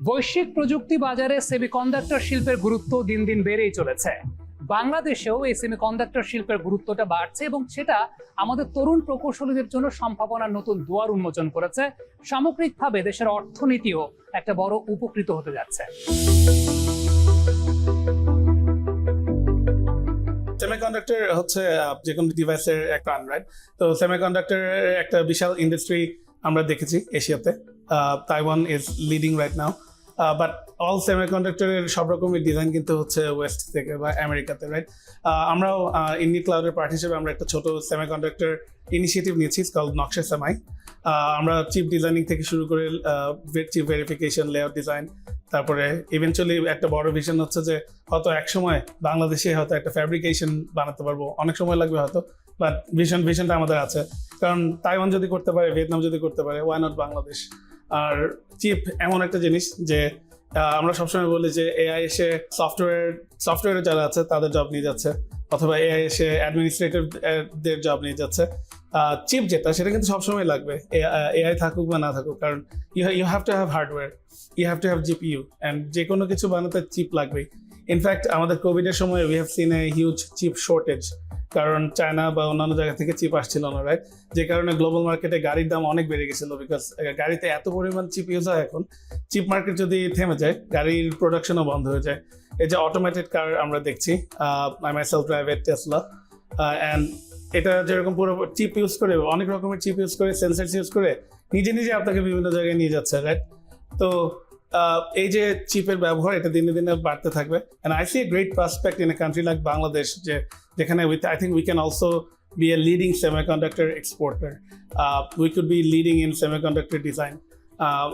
বৈশ্বিক প্রযুক্তি বাজারে সেমিকন্ডাক্টর শিল্পের গুরুত্ব দিন দিন বেড়েই চলেছে। বাংলাদেশেও এই সেমিকন্ডাক্টর শিল্পের গুরুত্বটা বাড়ছে এবং সেটা আমাদের তরুণ প্রকৌশলীদের জন্য সম্ভাবনার নতুন দুয়ার উন্মোচন করেছে। সামগ্রিকভাবে দেশের অর্থনীতিও একটা বড় উপকৃত হতে যাচ্ছে। সেমিকন্ডাক্টর হচ্ছে যে কোনো ডিভাইসের একটা রাইট তো সেমিকন্ডাক্টরের একটা বিশাল ইন্ডাস্ট্রি আমরা দেখেছি এশিয়াতে। Taiwan is leading right now but all সেমিকন্ডাক্টরের সব রকমের ডিজাইন কিন্তু হচ্ছে ওয়েস্ট থেকে বা আমেরিকাতে রাইট আমরাও ইন্ডি ক্লাউডের পার্ট হিসেবে আমরা একটা ছোট সেমিকন্ডাক্টর ইনিশিয়েটিভ নিয়েছি কল নকশা সেমাই আমরা চিপ ডিজাইনিং থেকে শুরু করে চিপ ভেরিফিকেশন লেয়ার ডিজাইন তারপরে ইভেনচুয়ালি একটা বড় ভিশন হচ্ছে যে হয়তো এক সময় বাংলাদেশে হয়তো একটা ফ্যাব্রিকেশন বানাতে পারব, অনেক সময় লাগবে হয়তো বাট ভিশন ভিশনটা আমাদের আছে। কারণ তাইওয়ান যদি করতে পারে ভিয়েতনাম যদি করতে পারে ওয়াই নট বাংলাদেশ আর চিপ এমন একটা জিনিস যে আমরা সবসময় বলি যে এআই এসে সফটওয়্যার সফটওয়্যারে যারা আছে, তাদের জব নিয়ে যাচ্ছে। অথবা এআই এসে অ্যাডমিনিস্ট্রেটিভ দের জব নিয়ে যাচ্ছে। চিপ যেটা, সেটা কিন্তু সবসময় লাগবে। এআই থাকুক বা না থাকুক, কারণ you you have to have hardware you have to have GPU and যে কোনো কিছু বানাতে চিপ লাগবেই। ইনফ্যাক্ট আমাদের কোভিডের সময় we have seen a huge chip shortage কারণ চায়না বা অন্যান্য জায়গা থেকে চিপ আসছিল না রাইট যে কারণে গ্লোবাল মার্কেটে গাড়ির দাম অনেক বেড়ে গেছিল বিকজ গাড়িতে এত পরিমাণ চিপ ইউজ হয় এখন চিপ মার্কেট যদি থেমে যায়, গাড়ির প্রোডাকশনও বন্ধ হয়ে যায়। এই যে অটোমেটেড কার আমরা দেখছি আই মাই সেলফ ড্রাইভের টেসলা অ্যান্ড এটা যেরকম পুরো চিপ ইউজ করে, অনেক রকমের চিপ ইউজ করে সেন্সার্স ইউজ করে, নিজে নিজে আপনাকে বিভিন্ন জায়গায় নিয়ে যাচ্ছে রাইট তো এই যে চিপের ব্যবহার এটা দিনে দিনে বাড়তে থাকবে and I see a great prospect in a country like Bangladesh যে যেখানে with I think we can also be a leading semiconductor exporter we could be leading in semiconductor design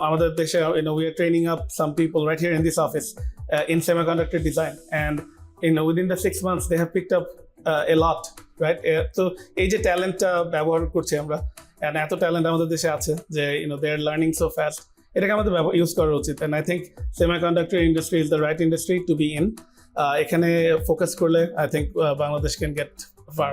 আমাদের দেশে up some people right here in this office uh, in semiconductor design and you know within the six months they have picked up uh, a lot right Uh, তো এই যে ট্যালেন্টটা ব্যবহার করছি আমরা and এত talent আমাদের দেশে আছে যে know they are learning so fast এটাকে আমাদের ব্যবহার ইউজ করা উচিত। And I think semiconductor industry is the right industry to be in এখানে ফোকাস করলে I think Bangladesh can get far